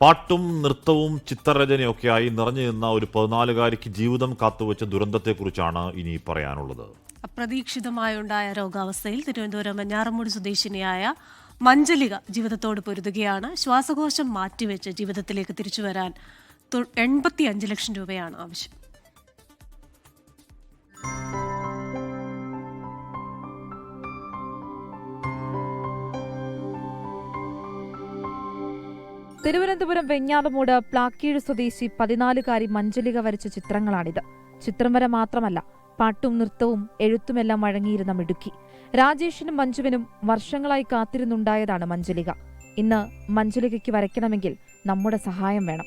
പാട്ടും നൃത്തവും ചിത്രരചനയൊക്കെയായി നിറഞ്ഞു നിന്ന ഒരു പതിനാലുകാരിക്ക് ജീവിതം കാത്തുവച്ച ദുരന്തത്തെക്കുറിച്ചാണ് ഇനി പറയാനുള്ളത്. അപ്രതീക്ഷിതമായുണ്ടായ രോഗാവസ്ഥയിൽ തിരുവനന്തപുരം മഞ്ഞാറമ്മൂടി സ്വദേശിനിയായ മഞ്ജലിക ജീവിതത്തോട് പൊരുതുകയാണ്. ശ്വാസകോശം മാറ്റിവെച്ച് ജീവിതത്തിലേക്ക് തിരിച്ചു വരാൻ എൺപത്തി അഞ്ച് ലക്ഷം രൂപയാണ് ആവശ്യം. തിരുവനന്തപുരം വെഞ്ഞാറമൂട് പ്ലാക്കീഴ് സ്വദേശി പതിനാലുകാരി മഞ്ജലിക വരച്ച ചിത്രങ്ങളാണിത്. ചിത്രം വര മാത്രമല്ല പാട്ടും നൃത്തവും എഴുത്തുമെല്ലാം വഴങ്ങിയിരുന്ന മിടുക്കി. രാജേഷിനും മഞ്ജുവിനും വർഷങ്ങളായി കാത്തിരുന്നുണ്ടായതാണ് മഞ്ജലിക. ഇന്ന് മഞ്ജലികയ്ക്ക് വരയ്ക്കണമെങ്കിൽ നമ്മുടെ സഹായം വേണം.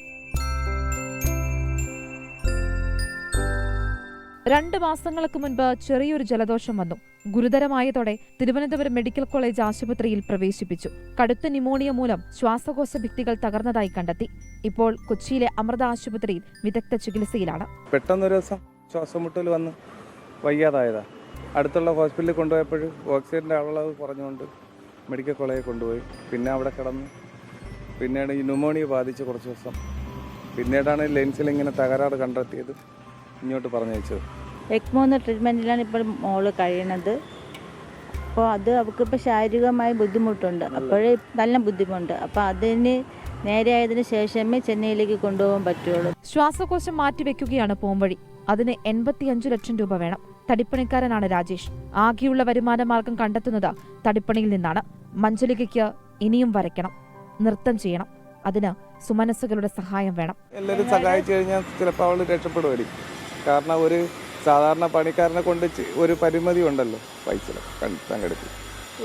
രണ്ട് മാസങ്ങൾക്ക് മുൻപ് ചെറിയൊരു ജലദോഷം വന്നു. ഗുരുതരമായതോടെ തിരുവനന്തപുരം മെഡിക്കൽ കോളേജ് ആശുപത്രിയിൽ പ്രവേശിപ്പിച്ചു. കടുത്ത ന്യൂമോണിയ മൂലം ശ്വാസകോശ ഭിത്തികൾ തകർന്നതായി കണ്ടെത്തി. ഇപ്പോൾ കൊച്ചിയിലെ അമൃത ആശുപത്രിയിൽ വിദഗ്ധ ചികിത്സയിലാണ്. പെട്ടെന്നൊരു ദിവസം ശ്വാസമുട്ടൽ വന്ന് വയ്യാതായതാ. അടുത്തുള്ള ഹോസ്പിറ്റലിൽ കൊണ്ടുപോയപ്പോൾ ഓക്സിജന്റെ അളവ് കുറഞ്ഞുകൊണ്ട് മെഡിക്കൽ കോളേജിൽ കൊണ്ടുപോയി. പിന്നെ അവിടെ കിടന്നു പിന്നീട് ഈ ന്യൂമോണിയ ബാധിച്ച് കുറച്ച് ദിവസം. പിന്നീടാണ് ലെൻസിൽ ഇങ്ങനെ തകരാറ് കണ്ടെത്തിയത് ഇങ്ങോട്ട് പറഞ്ഞയച്ചത്. എക്മോ എന്ന ട്രീറ്റ്മെന്റിലാണ് ഇപ്പോൾ മോൾ കഴിയണത്. അപ്പോൾ അത് അവൾക്കിപ്പോൾ ശാരീരികമായി ബുദ്ധിമുട്ടുണ്ട്. അപ്പോഴേ നല്ല ബുദ്ധിമുട്ടുണ്ട്. അപ്പോൾ അതിന് നേരെയായതിനു ശേഷമേ ചെന്നൈയിലേക്ക് കൊണ്ടുപോകാൻ പറ്റുള്ളൂ. ശ്വാസകോശം മാറ്റിവെക്കുകയാണ് പോംവഴി. അതിന് എൺപത്തിയഞ്ചു ലക്ഷം രൂപ വേണം. തടിപ്പണിക്കാരനാണ് രാജേഷ്. ആകെയുള്ള വരുമാന മാർഗം കണ്ടെത്തുന്നത് തടിപ്പണിയിൽ നിന്നാണ്. മഞ്ജുലികയ്ക്ക് ഇനിയും വരയ്ക്കണം. നൃത്തം ചെയ്യണം. അതിന് സുമനസ്സുകളുടെ സഹായം വേണം. എല്ലാവരും സഹായിച്ചു കഴിഞ്ഞാൽ ചിലപ്പോൾ അവൾ രക്ഷപ്പെടുമായിരിക്കും. കാരണം ഒരു സാധാരണ പണിക്കാരനെ കൊണ്ട് ഒരു പരിമിതി ഉണ്ടല്ലോ പൈസ സംഘടിപ്പിക്കും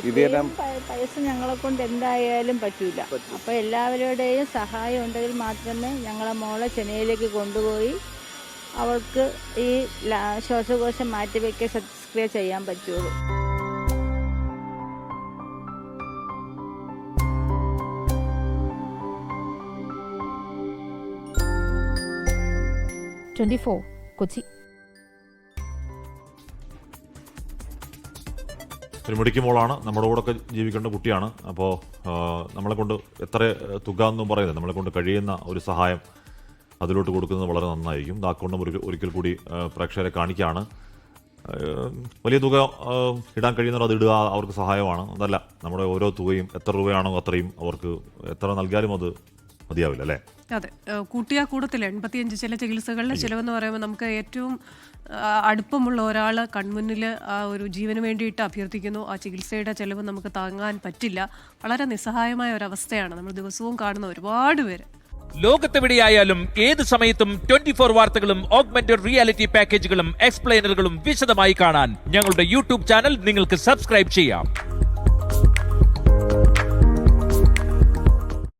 ഇതെല്ലാം പൈസ ഞങ്ങളെ കൊണ്ട് എന്തായാലും പറ്റൂല. അപ്പൊ എല്ലാവരുടെയും സഹായം ഉണ്ടെങ്കിൽ മാത്രമേ ഞങ്ങളെ മോളെ ചെന്നൈയിലേക്ക് കൊണ്ടുപോയി അവൾക്ക് ഈ ശ്വാസകോശം മാറ്റിവെക്കുക ശസ്ത്രക്രിയ ചെയ്യാൻ പറ്റുള്ളൂ. Twenty four Kochi. ഒരു മെഡിക്കൽ മോളാണ് നമ്മുടെ കൂടെ ഒക്കെ ജീവിക്കേണ്ട കുട്ടിയാണ്. അപ്പോൾ നമ്മളെ കൊണ്ട് എത്ര തുക എന്നും പറയുന്നത് നമ്മളെ കൊണ്ട് കഴിയുന്ന ഒരു സഹായം അതിലോട്ട് കൊടുക്കുന്നത് വളരെ നന്നായിരിക്കും. ദാക്കൊണ്ടും ഒരു ഒരിക്കൽ കൂടി പ്രേക്ഷകരെ കാണിക്കുകയാണ് വലിയ തുക ഇടാൻ കഴിയുന്നവർ അത് ഇടുക അവർക്ക് സഹായമാണ്. അതല്ല നമ്മുടെ ഓരോ തുകയും എത്ര രൂപയാണോ അത്രയും അവർക്ക് എത്ര നൽകിയാലും അത് മതിയാവില്ല അല്ലേ? അതെ. കൂട്ടിയ കൂടത്തിൽ കൂടത്തില്ല. എൺപത്തിയഞ്ച് ചില ചികിത്സകളുടെ ചിലവെന്ന് പറയുമ്പോൾ നമുക്ക് ഏറ്റവും അടുപ്പമുള്ള ഒരാൾ കൺമുന്നിൽ ആ ഒരു ജീവന് വേണ്ടിയിട്ട് അഭ്യർത്ഥിക്കുന്നു. ആ ചികിത്സയുടെ ചിലവ് നമുക്ക് താങ്ങാൻ പറ്റില്ല. വളരെ നിസ്സഹായമായ ഒരവസ്ഥയാണ്. നമ്മൾ ദിവസവും കാണുന്ന ഒരുപാട് പേര്. ലോകത്തെവിടെയായാലും ഏത് സമയത്തും ട്വന്റി ഫോർ വാർത്തകളും ഓഗ്മെന്റഡ് റിയാലിറ്റി പാക്കേജുകളും എക്സ്പ്ലെയിനറുകളും വിശദമായി കാണാൻ ഞങ്ങളുടെ യൂട്യൂബ് ചാനൽ നിങ്ങൾക്ക് സബ്സ്ക്രൈബ് ചെയ്യാം.